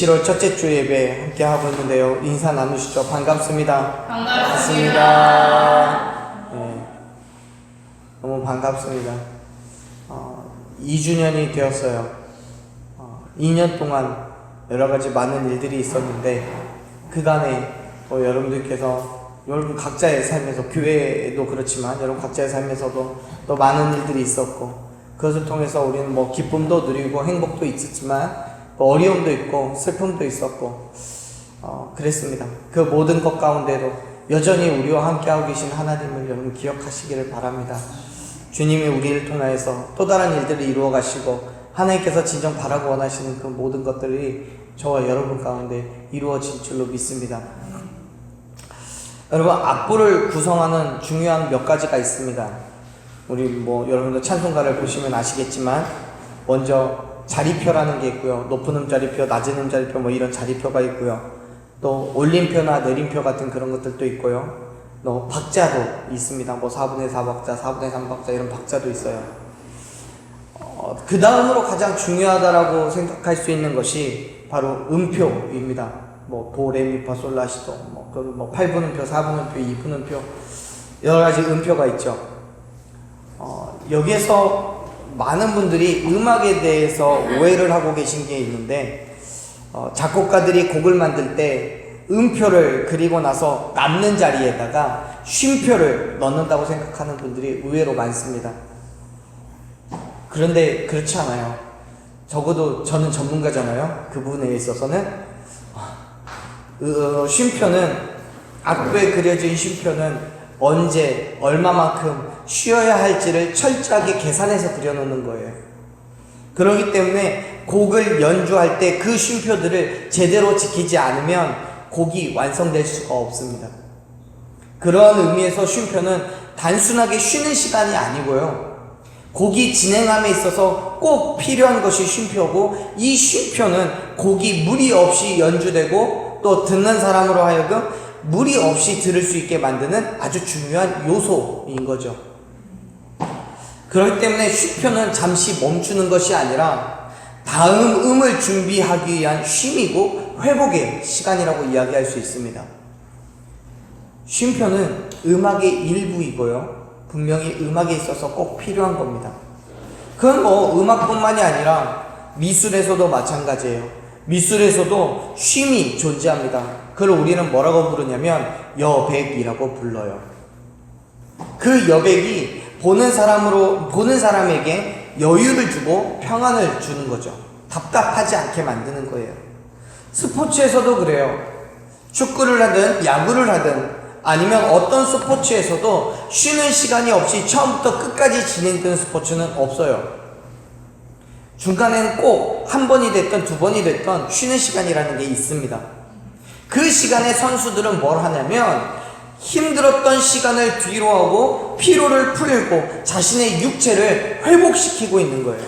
이제 7월 첫째 주 예배 함께 하고 있는데요. 인사 나누시죠. 반갑습니다. 반갑습니다. 네. 너무 반갑습니다. 어, 2주년이 되었어요. 어, 2년 동안 여러 가지 많은 일들이 있었는데 그간에 뭐 여러분들께서 여러분 각자의 삶에서 교회도 그렇지만 여러분 각자의 삶에서도 또 많은 일들이 있었고 그것을 통해서 우리는 뭐 기쁨도 누리고 행복도 있었지만 또 어려움도 있고 슬픔도 있었고 어, 그랬습니다. 그 모든 것 가운데도 여전히 우리와 함께하고 계신 하나님을 여러분 기억하시기를 바랍니다. 주님이 우리를 통하여서 또 다른 일들을 이루어 가시고 하나님께서 진정 바라고 원하시는 그 모든 것들이 저와 여러분 가운데 이루어질 줄로 믿습니다. 여러분 악보를 구성하는 중요한 몇 가지가 있습니다. 우리 뭐 여러분들 찬송가를 보시면 아시겠지만 먼저 자리표라는 게 있고요. 높은 음자리표, 낮은 음자리표 뭐 이런 자리표가 있고요. 또 올림표나 내림표 같은 그런 것들도 있고요. 또 박자도 있습니다. 뭐 4분의 4박자, 4분의 3박자 이런 박자도 있어요. 어, 그 다음으로 가장 중요하다라고 생각할 수 있는 것이 바로 음표입니다. 뭐 도, 레, 미, 파, 솔, 라, 시, 도, 뭐, 그뭐 8분음표, 4분음표, 2분음표 여러 가지 음표가 있죠. 어, 여기에서 많은 분들이 음악에 대해서 오해를 하고 계신 게 있는데 어, 작곡가들이 곡을 만들 때 음표를 그리고 나서 남는 자리에다가 쉼표를 넣는다고 생각하는 분들이 의외로 많습니다. 그런데 그렇지 않아요. 적어도 저는 전문가잖아요. 그 부분에 있어서는 어, 쉼표는 악보에 그려진 쉼표는 언제 얼마만큼 쉬어야 할지를 철저하게 계산해서 그려놓는 거예요. 그렇기 때문에 곡을 연주할 때 그 쉼표들을 제대로 지키지 않으면 곡이 완성될 수가 없습니다. 그러한 의미에서 쉼표는 단순하게 쉬는 시간이 아니고요. 곡이 진행함에 있어서 꼭 필요한 것이 쉼표고 이 쉼표는 곡이 무리 없이 연주되고 또 듣는 사람으로 하여금 무리 없이 들을 수 있게 만드는 아주 중요한 요소인 거죠. 그렇기 때문에 쉼표는 잠시 멈추는 것이 아니라 다음 음을 준비하기 위한 쉼이고 회복의 시간이라고 이야기할 수 있습니다. 쉼표는 음악의 일부이고요. 분명히 음악에 있어서 꼭 필요한 겁니다. 그건 뭐 음악뿐만이 아니라 미술에서도 마찬가지예요. 미술에서도 쉼이 존재합니다. 그걸 우리는 뭐라고 부르냐면 여백이라고 불러요. 그 여백이 보는 사람으로 보는 사람에게 여유를 주고 평안을 주는 거죠. 답답하지 않게 만드는 거예요. 스포츠에서도 그래요. 축구를 하든 야구를 하든 아니면 어떤 스포츠에서도 쉬는 시간이 없이 처음부터 끝까지 진행되는 스포츠는 없어요. 중간에는 꼭 한 번이 됐던 두 번이 됐던 쉬는 시간이라는 게 있습니다. 그 시간에 선수들은 뭘 하냐면 힘들었던 시간을 뒤로 하고 피로를 풀고 자신의 육체를 회복시키고 있는 거예요.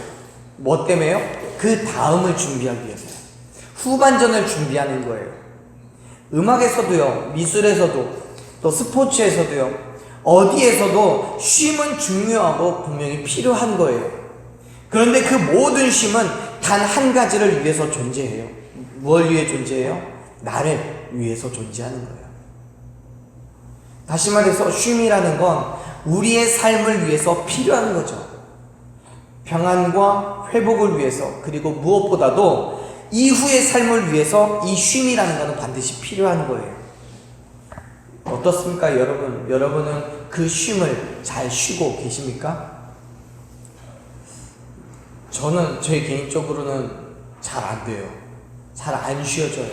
뭐 때문에요? 그 다음을 준비하기 위해서요. 후반전을 준비하는 거예요. 음악에서도요, 미술에서도, 또 스포츠에서도요, 어디에서도 쉼은 중요하고 분명히 필요한 거예요. 그런데 그 모든 쉼은 단 한 가지를 위해서 존재해요. 뭘 위해 존재해요? 나를 위해서 존재하는 거예요. 다시 말해서 쉼이라는 건 우리의 삶을 위해서 필요한 거죠. 평안과 회복을 위해서 그리고 무엇보다도 이후의 삶을 위해서 이 쉼이라는 것은 반드시 필요한 거예요. 어떻습니까, 여러분? 여러분은 그 쉼을 잘 쉬고 계십니까? 저는 제 개인적으로는 잘 안 돼요. 잘 안 쉬어져요.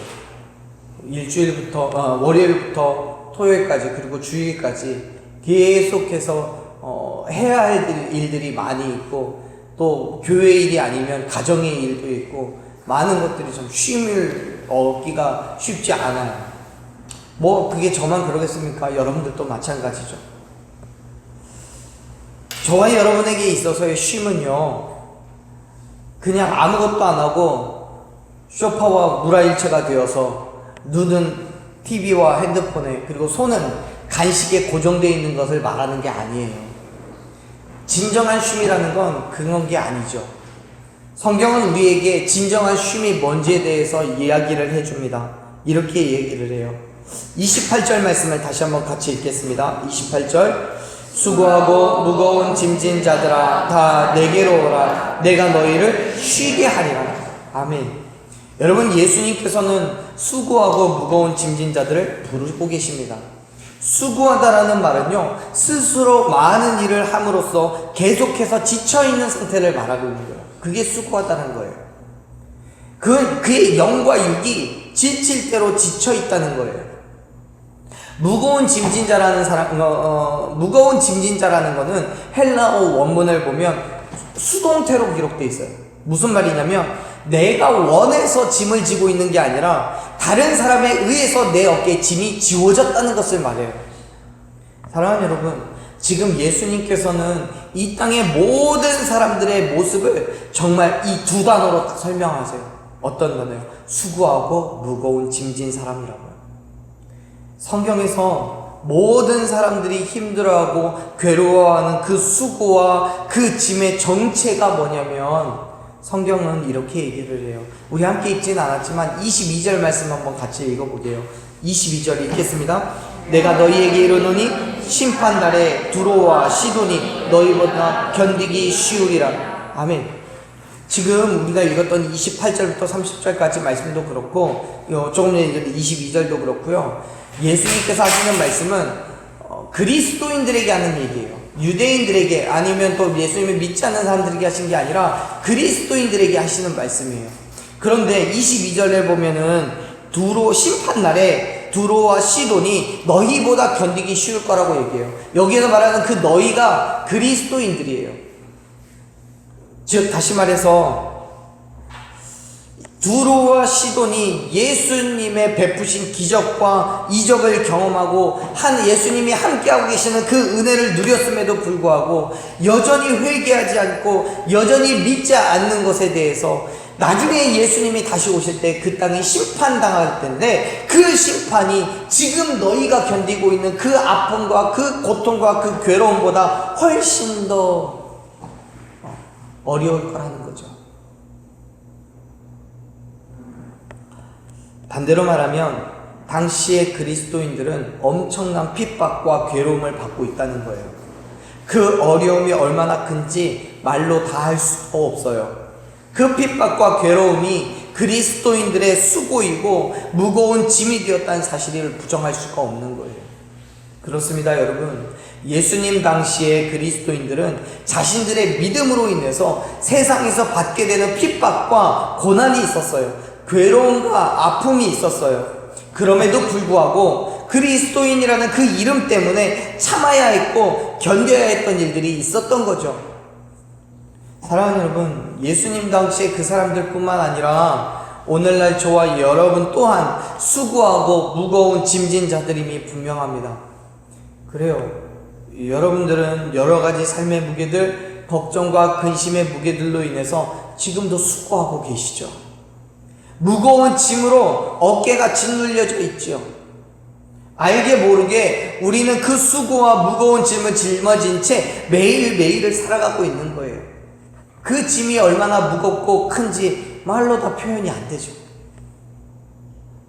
일주일부터, 어, 월요일부터 토요일까지 그리고 주일까지 계속해서 어, 해야 할 일들이 많이 있고 또 교회 일이 아니면 가정의 일도 있고 많은 것들이 좀 쉼을 얻기가 쉽지 않아요. 뭐 그게 저만 그러겠습니까? 여러분들도 마찬가지죠. 저와 여러분에게 있어서의 쉼은요. 그냥 아무것도 안 하고 쇼파와 물화일체가 되어서 눈은 TV와 핸드폰에 그리고 손은 간식에 고정되어 있는 것을 말하는 게 아니에요. 진정한 쉼이라는 건 그런 게 아니죠. 성경은 우리에게 진정한 쉼이 뭔지에 대해서 이야기를 해줍니다. 이렇게 얘기를 해요. 28절 말씀을 다시 한번 같이 읽겠습니다. 28절. 수고하고 무거운 짐진 자들아 다 내게로 오라 내가 너희를 쉬게 하리라. 아멘. 여러분 예수님께서는 수고하고 무거운 짐진 자들을 부르고 계십니다. 수고하다라는 말은요 스스로 많은 일을 함으로써 계속해서 지쳐 있는 상태를 말하고 있는 거예요. 그게 수고하다는 거예요. 그 그의 영과 육이 지칠 대로 지쳐 있다는 거예요. 무거운 짐진자라는 사람, 어, 어, 무거운 짐진자라는 거는 헬라어 원문을 보면 수동태로 기록되어 있어요. 무슨 말이냐면 내가 원해서 짐을 지고 있는 게 아니라 다른 사람에 의해서 내 어깨에 짐이 지워졌다는 것을 말해요. 사랑하는 여러분, 지금 예수님께서는 이 땅의 모든 사람들의 모습을 정말 이 두 단어로 딱 설명하세요. 어떤 단어요? 수고하고 무거운 짐진 사람이라고요. 성경에서 모든 사람들이 힘들어하고 괴로워하는 그 수고와 그 짐의 정체가 뭐냐면 성경은 이렇게 얘기를 해요. 우리 함께 읽진 않았지만 22절 말씀 한번 같이 읽어보게요. 22절 읽겠습니다. 내가 너희에게 이르노니 심판날에 두로와 시돈이 너희보다 견디기 쉬우리라. 아멘. 지금 우리가 읽었던 28절부터 30절까지 말씀도 그렇고 요 조금 전에 읽었던 22절도 그렇고요. 예수님께서 하시는 말씀은 어, 그리스도인들에게 하는 얘기예요. 유대인들에게 아니면 또 예수님을 믿지 않는 사람들에게 하신 게 아니라 그리스도인들에게 하시는 말씀이에요. 그런데 22절에 보면은 두로 심판날에 두로와 시돈이 너희보다 견디기 쉬울 거라고 얘기해요. 여기에서 말하는 그 너희가 그리스도인들이에요. 즉 다시 말해서 두로와 시돈이 예수님의 베푸신 기적과 이적을 경험하고 한 예수님이 함께하고 계시는 그 은혜를 누렸음에도 불구하고 여전히 회개하지 않고 여전히 믿지 않는 것에 대해서 나중에 예수님이 다시 오실 때 그 땅이 심판당할 텐데 그 심판이 지금 너희가 견디고 있는 그 아픔과 그 고통과 그 괴로움보다 훨씬 더 어려울 거라는 거죠. 반대로 말하면 당시의 그리스도인들은 엄청난 핍박과 괴로움을 받고 있다는 거예요. 그 어려움이 얼마나 큰지 말로 다 할 수가 없어요. 그 핍박과 괴로움이 그리스도인들의 수고이고 무거운 짐이 되었다는 사실을 부정할 수가 없는 거예요. 그렇습니다, 여러분. 예수님 당시의 그리스도인들은 자신들의 믿음으로 인해서 세상에서 받게 되는 핍박과 고난이 있었어요. 괴로움과 아픔이 있었어요. 그럼에도 불구하고 그리스도인이라는 그 이름 때문에 참아야 했고 견뎌야 했던 일들이 있었던 거죠. 사랑하는 여러분, 예수님 당시에 그 사람들뿐만 아니라 오늘날 저와 여러분 또한 수고하고 무거운 짐진 자들임이 분명합니다. 그래요. 여러분들은 여러 가지 삶의 무게들, 걱정과 근심의 무게들로 인해서 지금도 수고하고 계시죠. 무거운 짐으로 어깨가 짓눌려져 있죠. 알게 모르게 우리는 그 수고와 무거운 짐을 짊어진 채 매일매일을 살아가고 있는 거예요. 그 짐이 얼마나 무겁고 큰지 말로 다 표현이 안 되죠.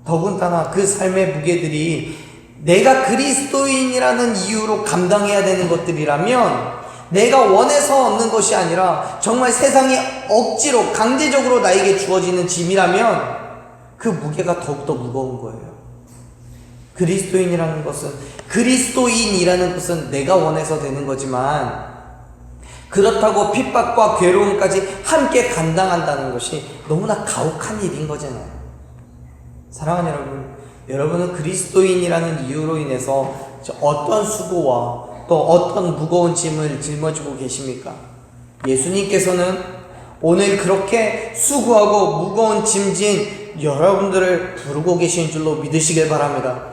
더군다나 그 삶의 무게들이 내가 그리스도인이라는 이유로 감당해야 되는 것들이라면 내가 원해서 얻는 것이 아니라 정말 세상이 억지로 강제적으로 나에게 주어지는 짐이라면 그 무게가 더욱더 무거운 거예요. 그리스도인이라는 것은 그리스도인이라는 것은 내가 원해서 되는 거지만 그렇다고 핍박과 괴로움까지 함께 감당한다는 것이 너무나 가혹한 일인 거잖아요. 사랑하는 여러분, 여러분은 그리스도인이라는 이유로 인해서 어떤 수고와 또 어떤 무거운 짐을 짊어지고 계십니까? 예수님께서는 오늘 그렇게 수고하고 무거운 짐진 여러분들을 부르고 계신 줄로 믿으시길 바랍니다.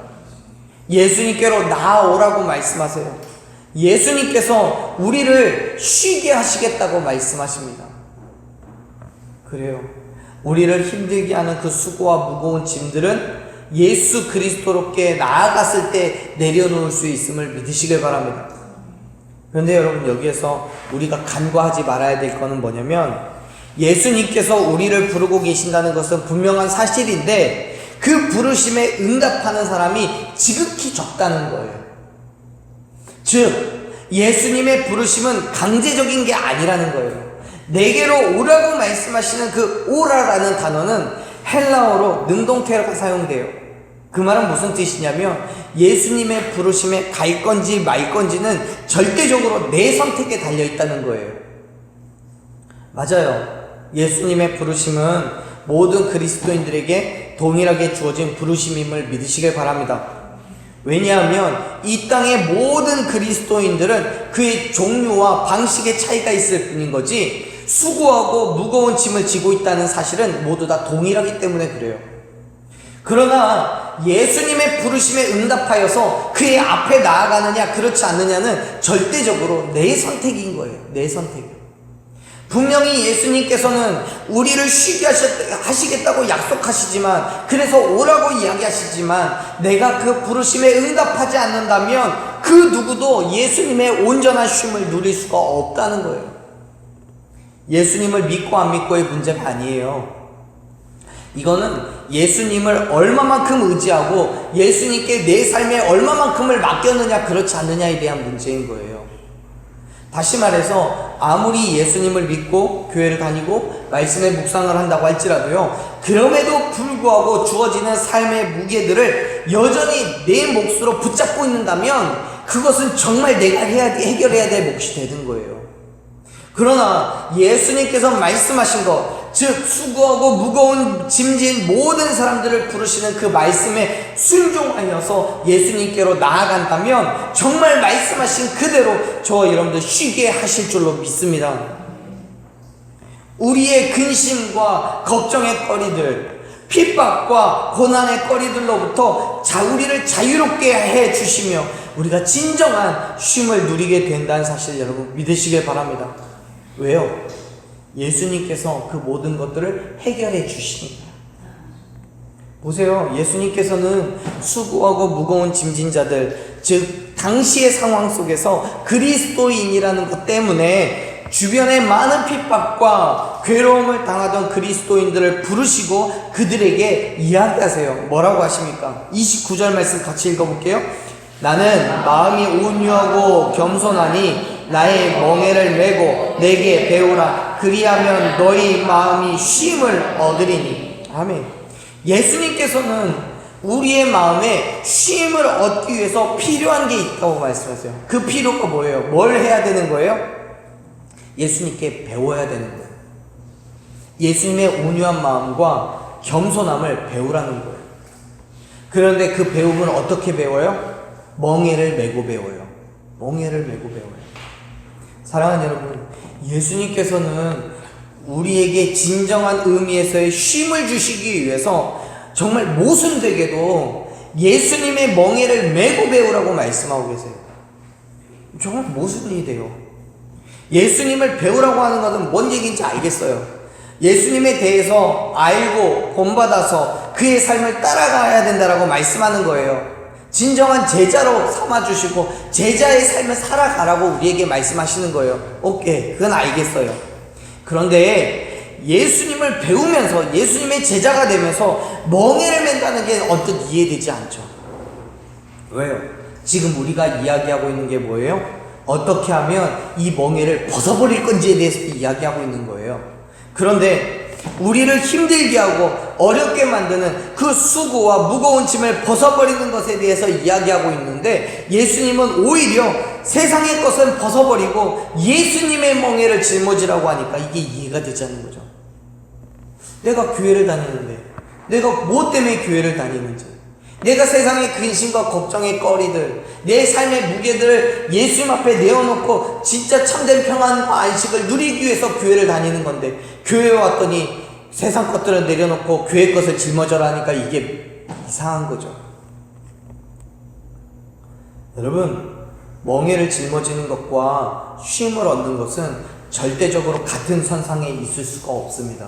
예수님께로 나아오라고 말씀하세요. 예수님께서 우리를 쉬게 하시겠다고 말씀하십니다. 그래요. 우리를 힘들게 하는 그 수고와 무거운 짐들은 예수 그리스도롭게 나아갔을 때 내려놓을 수 있음을 믿으시길 바랍니다. 그런데 여러분 여기에서 우리가 간과하지 말아야 될 것은 뭐냐면 예수님께서 우리를 부르고 계신다는 것은 분명한 사실인데 그 부르심에 응답하는 사람이 지극히 적다는 거예요. 즉, 예수님의 부르심은 강제적인 게 아니라는 거예요. 내게로 오라고 말씀하시는 그 오라라는 단어는 헬라어로 능동태가 사용돼요. 그 말은 무슨 뜻이냐면 예수님의 부르심에 갈 건지 말 건지는 절대적으로 내 선택에 달려 있다는 거예요. 맞아요. 예수님의 부르심은 모든 그리스도인들에게 동일하게 주어진 부르심임을 믿으시길 바랍니다. 왜냐하면 이 땅의 모든 그리스도인들은 그의 종류와 방식의 차이가 있을 뿐인 거지 수고하고 무거운 짐을 지고 있다는 사실은 모두 다 동일하기 때문에 그래요. 그러나 예수님의 부르심에 응답하여서 그의 앞에 나아가느냐 그렇지 않느냐는 절대적으로 내 선택인 거예요. 내 선택. 분명히 예수님께서는 우리를 쉬게 하시겠다고 약속하시지만 그래서 오라고 이야기하시지만 내가 그 부르심에 응답하지 않는다면 그 누구도 예수님의 온전한 쉼을 누릴 수가 없다는 거예요. 예수님을 믿고 안 믿고의 문제가 아니에요. 이거는 예수님을 얼마만큼 의지하고 예수님께 내 삶에 얼마만큼을 맡겼느냐 그렇지 않느냐에 대한 문제인 거예요. 다시 말해서 아무리 예수님을 믿고 교회를 다니고 말씀의 묵상을 한다고 할지라도요. 그럼에도 불구하고 주어지는 삶의 무게들을 여전히 내 몫으로 붙잡고 있는다면 그것은 정말 내가 해야 해결해야 될 몫이 되는 거예요. 그러나 예수님께서 말씀하신 것, 즉 수고하고 무거운 짐진 모든 사람들을 부르시는 그 말씀에 순종하여서 예수님께로 나아간다면 정말 말씀하신 그대로 저와 여러분들 쉬게 하실 줄로 믿습니다. 우리의 근심과 걱정의 거리들, 핍박과 고난의 거리들로부터 자 우리를 자유롭게 해 주시며 우리가 진정한 쉼을 누리게 된다는 사실 여러분 믿으시길 바랍니다. 왜요? 예수님께서 그 모든 것들을 해결해 주시니까. 보세요. 예수님께서는 수고하고 무거운 짐진 자들, 즉, 당시의 상황 속에서 그리스도인이라는 것 때문에 주변에 많은 핍박과 괴로움을 당하던 그리스도인들을 부르시고 그들에게 이야기하세요. 뭐라고 하십니까? 29절 말씀 같이 읽어볼게요. 나는 마음이 온유하고 겸손하니 나의 멍에를 메고 내게 배우라 그리하면 너희 마음이 쉼을 얻으리니. 아멘. 예수님께서는 우리의 마음에 쉼을 얻기 위해서 필요한 게 있다고 말씀하세요. 그 필요가 뭐예요? 뭘 해야 되는 거예요? 예수님께 배워야 되는 거예요. 예수님의 온유한 마음과 겸손함을 배우라는 거예요. 그런데 그 배움은 어떻게 배워요? 멍에를 메고 배워요. 멍에를 메고 배워요. 사랑하는 여러분, 예수님께서는 우리에게 진정한 의미에서의 쉼을 주시기 위해서 정말 모순되게도 예수님의 멍에를 메고 배우라고 말씀하고 계세요. 정말 모순이 돼요. 예수님을 배우라고 하는 것은 뭔 얘기인지 알겠어요. 예수님에 대해서 알고 본받아서 그의 삶을 따라가야 된다라고 말씀하는 거예요. 진정한 제자로 삼아주시고 제자의 삶을 살아가라고 우리에게 말씀하시는 거예요. 오케이, 그건 알겠어요. 그런데 예수님을 배우면서 예수님의 제자가 되면서 멍해를 맨다는 게 언뜻 이해되지 않죠. 왜요? 지금 우리가 이야기하고 있는 게 뭐예요? 어떻게 하면 이 멍해를 벗어버릴 건지에 대해서 이야기하고 있는 거예요. 그런데 우리를 힘들게 하고 어렵게 만드는 그 수고와 무거운 짐을 벗어버리는 것에 대해서 이야기하고 있는데 예수님은 오히려 세상의 것은 벗어버리고 예수님의 멍에를 짊어지라고 하니까 이게 이해가 되지 않는 거죠. 내가 교회를 다니는데 내가 뭐 때문에 교회를 다니는지 내가 세상의 근심과 걱정의 거리들 내 삶의 무게들을 예수님 앞에 내어놓고 진짜 참된 평안과 안식을 누리기 위해서 교회를 다니는 건데 교회에 왔더니 세상 것들을 내려놓고 교회 것을 짊어져라 하니까 이게 이상한 거죠. 여러분, 멍해를 짊어지는 것과 쉼을 얻는 것은 절대적으로 같은 선상에 있을 수가 없습니다.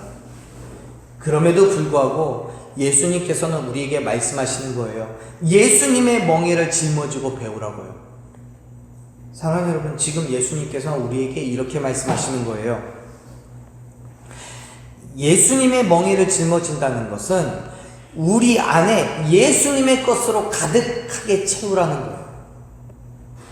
그럼에도 불구하고 예수님께서는 우리에게 말씀하시는 거예요. 예수님의 멍해를 짊어지고 배우라고요. 사랑하는 여러분, 지금 예수님께서 우리에게 이렇게 말씀하시는 거예요. 예수님의 멍에를 짊어진다는 것은 우리 안에 예수님의 것으로 가득하게 채우라는 거예요.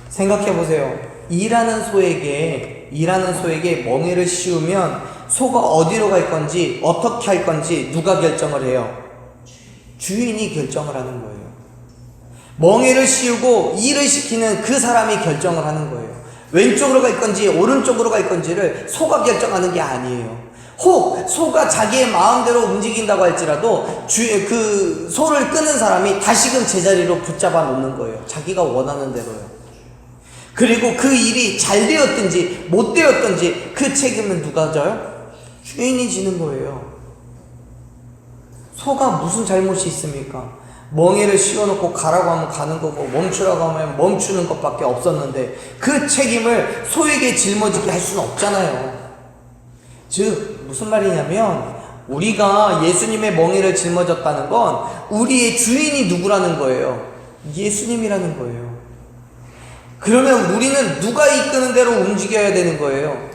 생각해 보세요. 일하는 소에게 일하는 소에게 멍에를 씌우면 소가 어디로 갈 건지 어떻게 할 건지 누가 결정을 해요? 주인이 결정을 하는 거예요. 멍에를 씌우고 일을 시키는 그 사람이 결정을 하는 거예요. 왼쪽으로 갈 건지 오른쪽으로 갈 건지를 소가 결정하는 게 아니에요. 혹 소가 자기의 마음대로 움직인다고 할지라도 주, 그 소를 끄는 사람이 다시금 제자리로 붙잡아 놓는 거예요. 자기가 원하는 대로요. 그리고 그 일이 잘 되었든지 못 되었든지 그 책임은 누가 져요? 주인이 지는 거예요. 소가 무슨 잘못이 있습니까? 멍에를 씌워놓고 가라고 하면 가는 거고 멈추라고 하면 멈추는 것밖에 없었는데 그 책임을 소에게 짊어지게 할 수는 없잖아요. 즉 무슨 말이냐면 우리가 예수님의 멍에를 짊어졌다는 건 우리의 주인이 누구라는 거예요. 예수님이라는 거예요. 그러면 우리는 누가 이끄는 대로 움직여야 되는 거예요.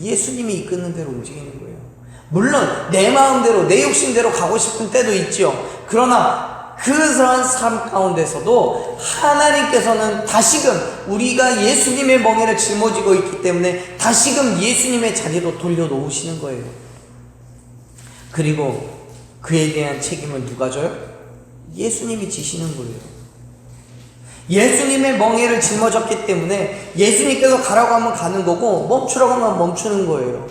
예수님이 이끄는 대로 움직이는 거예요. 물론 내 마음대로 내 욕심대로 가고 싶은 때도 있죠. 그러나 그런 삶 가운데서도 하나님께서는 다시금 우리가 예수님의 멍에를 짊어지고 있기 때문에 다시금 예수님의 자리로 돌려놓으시는 거예요. 그리고 그에 대한 책임은 누가 져요? 예수님이 지시는 거예요. 예수님의 멍에를 짊어졌기 때문에 예수님께서 가라고 하면 가는 거고 멈추라고 하면 멈추는 거예요.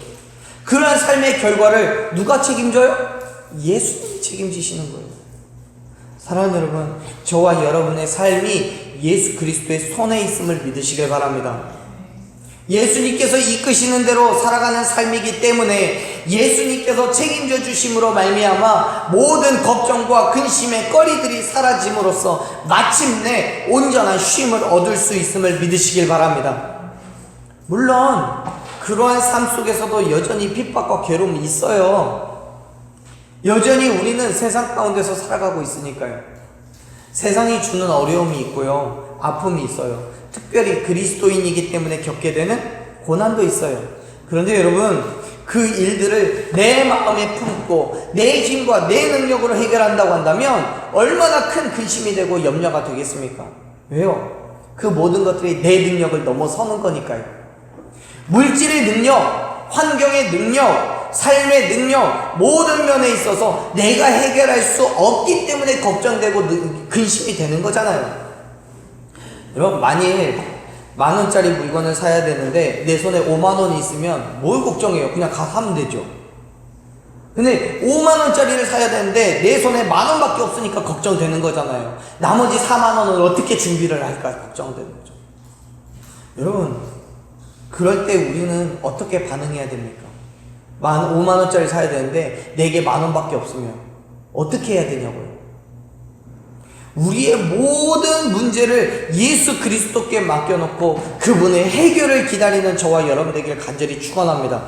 그러한 삶의 결과를 누가 책임져요? 예수님이 책임지시는 거예요. 사랑하는 여러분, 저와 여러분의 삶이 예수 그리스도의 손에 있음을 믿으시길 바랍니다. 예수님께서 이끄시는 대로 살아가는 삶이기 때문에 예수님께서 책임져 주심으로 말미암아 모든 걱정과 근심의 거리들이 사라짐으로써 마침내 온전한 쉼을 얻을 수 있음을 믿으시길 바랍니다. 물론 그러한 삶 속에서도 여전히 핍박과 괴로움이 있어요. 여전히 우리는 세상 가운데서 살아가고 있으니까요. 세상이 주는 어려움이 있고요. 아픔이 있어요. 특별히 그리스도인이기 때문에 겪게 되는 고난도 있어요. 그런데 여러분, 그 일들을 내 마음에 품고 내 힘과 내 능력으로 해결한다고 한다면 얼마나 큰 근심이 되고 염려가 되겠습니까? 왜요? 그 모든 것들이 내 능력을 넘어서는 거니까요. 물질의 능력, 환경의 능력, 삶의 능력, 모든 면에 있어서 내가 해결할 수 없기 때문에 걱정되고 근심이 되는 거잖아요. 여러분, 만일 만 원짜리 물건을 사야 되는데 내 손에 5만 원이 있으면 뭘 걱정해요? 그냥 가서 사면 되죠. 근데 5만 원짜리를 사야 되는데 내 손에 만 원밖에 없으니까 걱정되는 거잖아요. 나머지 4만 원을 어떻게 준비를 할까 걱정되는 거죠. 여러분, 그럴 때 우리는 어떻게 반응해야 됩니까? 만 5만 원짜리 사야 되는데 내게 만 원밖에 없으면 어떻게 해야 되냐고요. 우리의 모든 문제를 예수 그리스도께 맡겨놓고 그분의 해결을 기다리는 저와 여러분에게 간절히 축원합니다.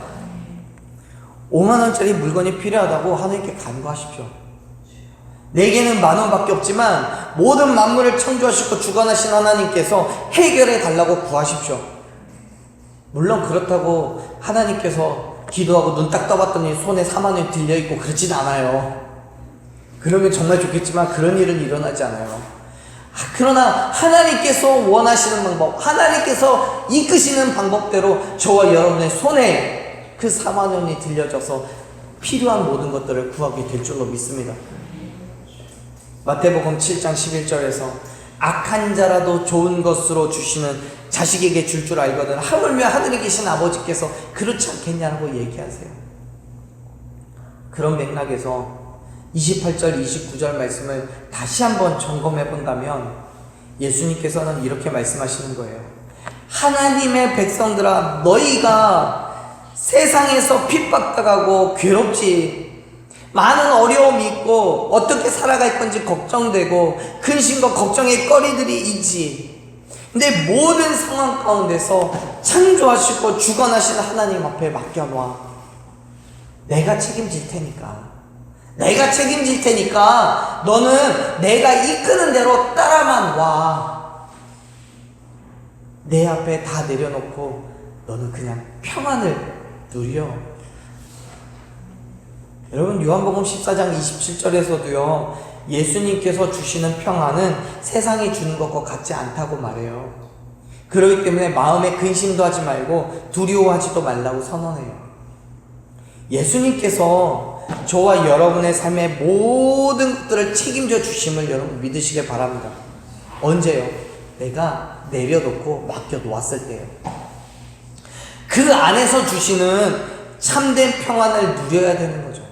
5만 원짜리 물건이 필요하다고 하나님께 간구하십시오. 내게는 만 원밖에 없지만 모든 만물을 창조하시고 주관하신 하나님께서 해결해 달라고 구하십시오. 물론 그렇다고 하나님께서 기도하고 눈 딱 떠봤더니 손에 4만 원이 들려 있고 그렇진 않아요. 그러면 정말 좋겠지만 그런 일은 일어나지 않아요. 그러나 하나님께서 원하시는 방법, 하나님께서 이끄시는 방법대로 저와 여러분의 손에 그 4만 원이 들려져서 필요한 모든 것들을 구하게 될 줄로 믿습니다. 마태복음 7장 11절에서 악한 자라도 좋은 것으로 주시는 자식에게 줄줄 알거든 하물며 하늘에 계신 아버지께서 그렇지 않겠냐고 얘기하세요. 그런 맥락에서 28절, 29절 말씀을 다시 한번 점검해 본다면 예수님께서는 이렇게 말씀하시는 거예요. 하나님의 백성들아, 너희가 세상에서 핍박당하고 괴롭지. 많은 어려움이 있고, 어떻게 살아갈 건지 걱정되고, 근심과 걱정의 거리들이 있지. 근데 모든 상황 가운데서 창조하시고 주관하시는 하나님 앞에 맡겨놔. 내가 책임질 테니까. 내가 책임질 테니까 너는 내가 이끄는 대로 따라만 와. 내 앞에 다 내려놓고 너는 그냥 평안을 누려. 여러분 요한복음 14장 27절에서도요. 예수님께서 주시는 평안은 세상이 주는 것과 같지 않다고 말해요. 그렇기 때문에 마음에 근심도 하지 말고 두려워하지도 말라고 선언해요. 예수님께서 저와 여러분의 삶의 모든 것들을 책임져 주심을 여러분 믿으시길 바랍니다. 언제요? 내가 내려놓고 맡겨 놓았을 때요. 그 안에서 주시는 참된 평안을 누려야 되는 거죠.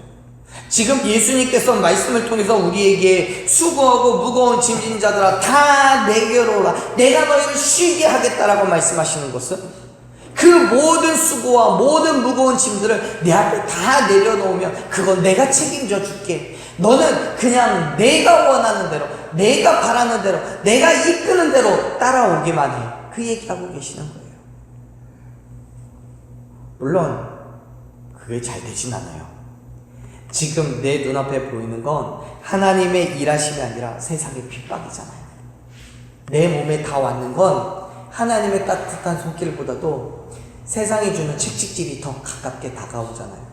지금 예수님께서 말씀을 통해서 우리에게 수고하고 무거운 짐진 자들아 다 내게로 오라. 내가 너희를 쉬게 하겠다라고 말씀하시는 것은 그 모든 수고와 모든 무거운 짐들을 내 앞에 다 내려놓으면 그건 내가 책임져 줄게. 너는 그냥 내가 원하는 대로 내가 바라는 대로 내가 이끄는 대로 따라오기만 해그 얘기하고 계시는 거예요. 물론 그게 잘 되진 않아요. 지금 내 눈앞에 보이는 건 하나님의 일하심이 아니라 세상의 핍박이잖아요. 내 몸에 다 왔는 건 하나님의 따뜻한 손길보다도 세상이 주는 책찍질이 더 가깝게 다가오잖아요.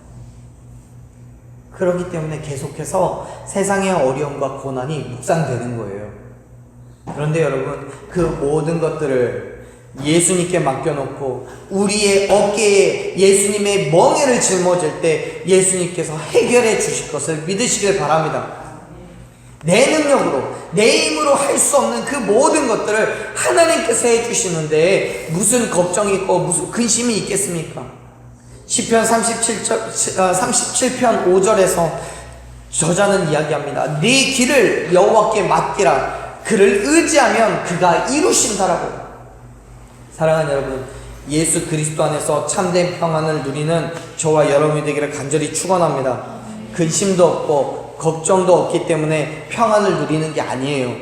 그렇기 때문에 계속해서 세상의 어려움과 고난이 묵상되는 거예요. 그런데 여러분, 그 모든 것들을 예수님께 맡겨놓고 우리의 어깨에 예수님의 멍에를 짊어질 때 예수님께서 해결해 주실 것을 믿으시길 바랍니다. 내 능력으로, 내 힘으로 할 수 없는 그 모든 것들을 하나님께서 해주시는데 무슨 걱정이 있고 무슨 근심이 있겠습니까? 시편 37절, 37편 5절에서 저자는 이야기합니다. 네 길을 여호와께 맡기라. 그를 의지하면 그가 이루신다라고. 사랑하는 여러분, 예수 그리스도 안에서 참된 평안을 누리는 저와 여러분이 되기를 간절히 축원합니다. 근심도 없고 걱정도 없기 때문에 평안을 누리는 게 아니에요.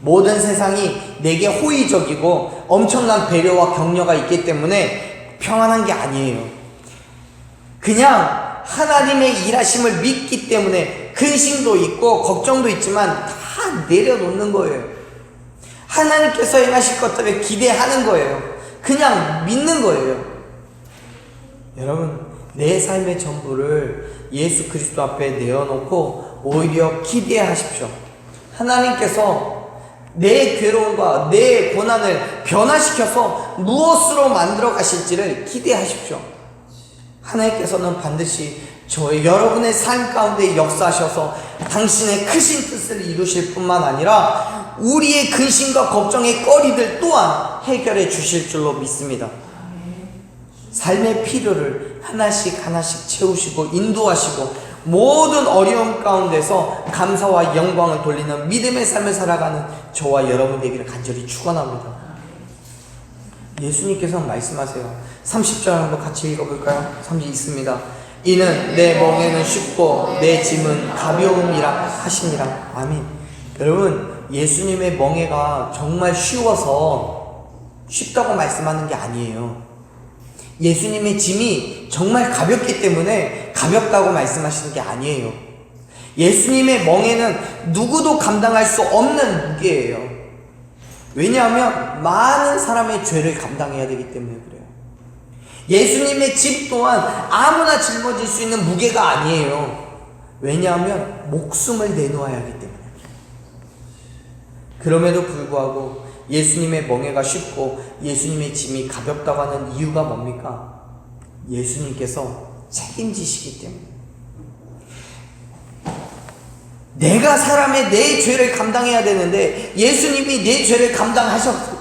모든 세상이 내게 호의적이고 엄청난 배려와 격려가 있기 때문에 평안한 게 아니에요. 그냥 하나님의 일하심을 믿기 때문에 근심도 있고 걱정도 있지만 다 내려놓는 거예요. 하나님께서 행하실 것들을 기대하는 거예요. 그냥 믿는 거예요. 여러분, 내 삶의 전부를 예수 그리스도 앞에 내어놓고 오히려 기대하십시오. 하나님께서 내 괴로움과 내 고난을 변화시켜서 무엇으로 만들어 가실지를 기대하십시오. 하나님께서는 반드시 저의 여러분의 삶 가운데 역사하셔서 당신의 크신 뜻을 이루실 뿐만 아니라 우리의 근심과 걱정의 거리들 또한 해결해 주실 줄로 믿습니다. 삶의 필요를 하나씩 하나씩 채우시고 인도하시고 모든 어려움 가운데서 감사와 영광을 돌리는 믿음의 삶을 살아가는 저와 여러분 되기를 간절히 축원합니다. 예수님께서 말씀하세요. 30절 한번 같이 읽어볼까요? 30 있습니다. 이는 내 멍에는 쉽고 내 짐은 가벼움이라 하시니라. 아멘. 여러분, 예수님의 멍에가 정말 쉬워서 쉽다고 말씀하는 게 아니에요. 예수님의 짐이 정말 가볍기 때문에 가볍다고 말씀하시는 게 아니에요. 예수님의 멍에는 누구도 감당할 수 없는 무게예요. 왜냐하면 많은 사람의 죄를 감당해야 되기 때문에 그래요. 예수님의 집 또한 아무나 짊어질 수 있는 무게가 아니에요. 왜냐하면 목숨을 내놓아야 하기 때문에. 그럼에도 불구하고 예수님의 멍에가 쉽고 예수님의 짐이 가볍다고 하는 이유가 뭡니까? 예수님께서 책임지시기 때문에. 내가 사람의 내 죄를 감당해야 되는데 예수님이 내 죄를 감당하셨고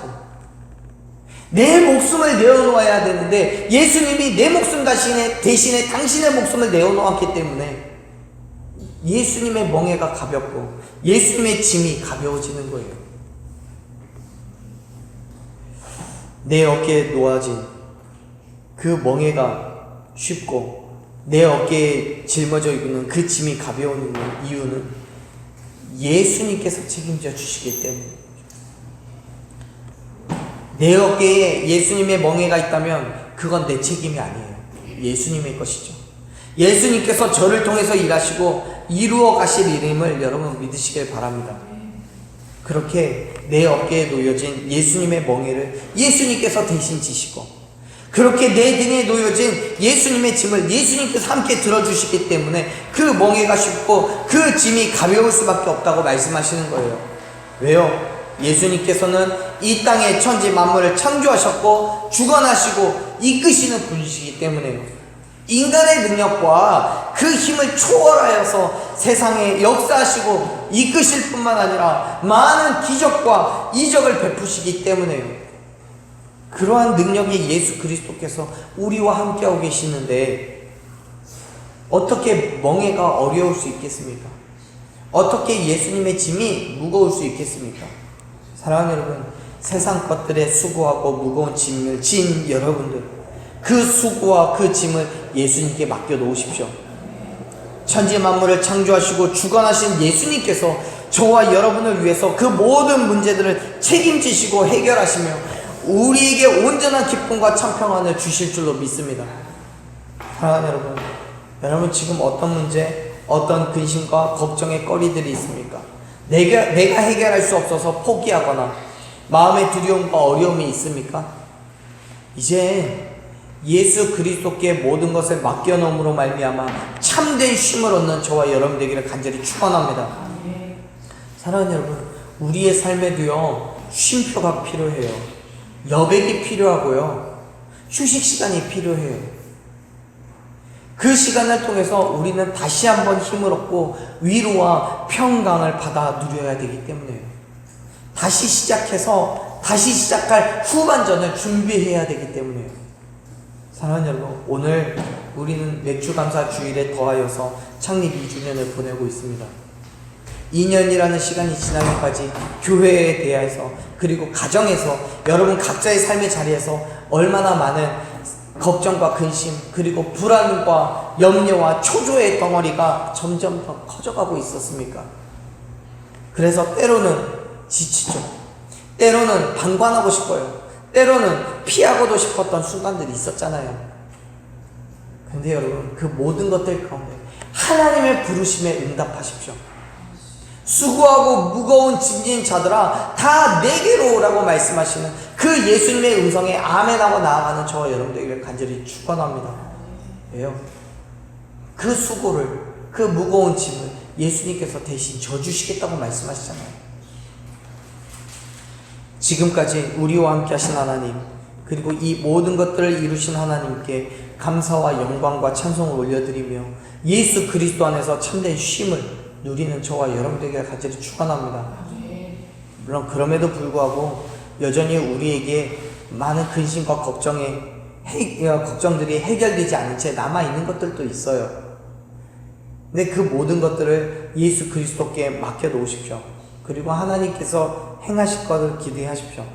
내 목숨을 내어놓아야 되는데 예수님이 내 목숨 대신에, 대신에 당신의 목숨을 내어놓았기 때문에 예수님의 멍에가 가볍고 예수님의 짐이 가벼워지는 거예요. 내 어깨에 놓아진 그 멍에가 쉽고 내 어깨에 짊어져 있는 그 짐이 가벼운 이유는 예수님께서 책임져 주시기 때문에 내 어깨에 예수님의 멍에가 있다면 그건 내 책임이 아니에요. 예수님의 것이죠. 예수님께서 저를 통해서 일하시고 이루어 가실 이름을 여러분 믿으시길 바랍니다. 그렇게 내 어깨에 놓여진 예수님의 멍에를 예수님께서 대신 지시고 그렇게 내 등에 놓여진 예수님의 짐을 예수님께서 함께 들어주시기 때문에 그 멍에가 쉽고 그 짐이 가벼울 수밖에 없다고 말씀하시는 거예요. 왜요? 예수님께서는 이 땅의 천지 만물을 창조하셨고 주관하시고 이끄시는 분이시기 때문에요. 인간의 능력과 그 힘을 초월하여서 세상에 역사하시고 이끄실 뿐만 아니라 많은 기적과 이적을 베푸시기 때문에요. 그러한 능력이 예수 그리스도께서 우리와 함께하고 계시는데 어떻게 멍해가 어려울 수 있겠습니까? 어떻게 예수님의 짐이 무거울 수 있겠습니까? 사랑하는 여러분, 세상 것들에 수고하고 무거운 짐을 진 여러분들, 그 수고와 그 짐을 예수님께 맡겨 놓으십시오. 천지 만물을 창조하시고 주관하신 예수님께서 저와 여러분을 위해서 그 모든 문제들을 책임지시고 해결하시며 우리에게 온전한 기쁨과 참 평안을 주실 줄로 믿습니다. 사랑하는 여러분, 여러분 지금 어떤 문제, 어떤 근심과 걱정의 거리들이 있습니까? 내가, 내가 해결할 수 없어서 포기하거나 마음의 두려움과 어려움이 있습니까? 이제 예수 그리스도께 모든 것을 맡겨놓음으로 말미암아 참된 쉼을 얻는 저와 여러분 되기를 간절히 축원합니다. 사랑하는 여러분, 우리의 삶에도요 쉼표가 필요해요. 여백이 필요하고요. 휴식 시간이 필요해요. 그 시간을 통해서 우리는 다시 한번 힘을 얻고 위로와 평강을 받아 누려야 되기 때문에요. 다시 시작해서 다시 시작할 후반전을 준비해야 되기 때문에요. 사랑하는 여러분, 오늘 우리는 맥주감사 주일에 더하여서 창립 2주년을 보내고 있습니다. 2년이라는 시간이 지나기까지 교회에 대해서 그리고 가정에서 여러분 각자의 삶의 자리에서 얼마나 많은 걱정과 근심 그리고 불안과 염려와 초조의 덩어리가 점점 더 커져가고 있었습니까? 그래서 때로는 지치죠. 때로는 방관하고 싶어요. 때로는 피하고도 싶었던 순간들이 있었잖아요. 근데 여러분 그 모든 것들 가운데 하나님의 부르심에 응답하십시오. 수고하고 무거운 짐진 자들아 다 내게로 오라고 말씀하시는 그 예수님의 음성에 아멘하고 나아가는 저와 여러분들에게 간절히 축원합니다. 왜요? 그 수고를 그 무거운 짐을 예수님께서 대신 져주시겠다고 말씀하시잖아요. 지금까지 우리와 함께 하신 하나님 그리고 이 모든 것들을 이루신 하나님께 감사와 영광과 찬송을 올려드리며 예수 그리스도 안에서 참된 쉼을 누리는 저와 여러분들에게 간절히 축원합니다. 물론 그럼에도 불구하고 여전히 우리에게 많은 근심과 걱정에 해, 어, 걱정들이 해결되지 않은 채 남아 있는 것들도 있어요. 근데 그 모든 것들을 예수 그리스도께 맡겨 놓으십시오. 그리고 하나님께서 행하실 것을 기대하십시오.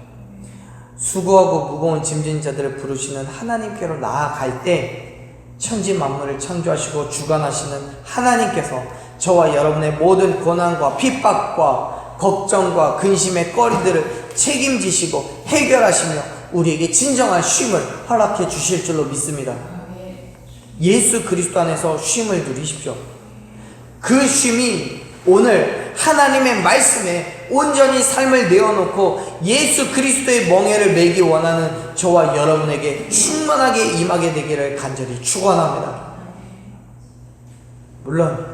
수고하고 무거운 짐진 자들을 부르시는 하나님께로 나아갈 때 천지 만물을 창조하시고 주관하시는 하나님께서 저와 여러분의 모든 고난과 핍박과 걱정과 근심의 거리들을 책임지시고 해결하시며 우리에게 진정한 쉼을 허락해 주실 줄로 믿습니다. 예수 그리스도 안에서 쉼을 누리십시오. 그 쉼이 오늘 하나님의 말씀에 온전히 삶을 내어놓고 예수 그리스도의 멍에를 매기 원하는 저와 여러분에게 충만하게 임하게 되기를 간절히 축원합니다. 물론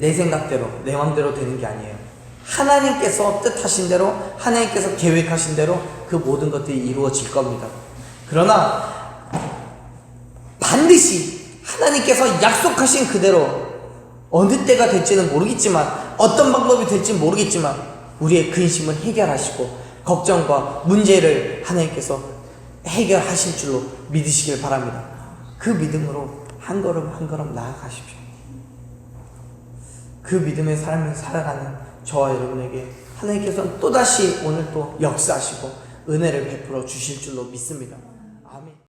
내 생각대로 내 마음대로 되는 게 아니에요. 하나님께서 뜻하신 대로 하나님께서 계획하신 대로 그 모든 것들이 이루어질 겁니다. 그러나 반드시 하나님께서 약속하신 그대로 어느 때가 될지는 모르겠지만 어떤 방법이 될지 모르겠지만 우리의 근심을 해결하시고 걱정과 문제를 하나님께서 해결하실 줄로 믿으시길 바랍니다. 그 믿음으로 한 걸음 한 걸음 나아가십시오. 그 믿음의 삶을 살아가는 저와 여러분에게 하나님께서는 또다시 오늘 또 역사하시고 은혜를 베풀어 주실 줄로 믿습니다.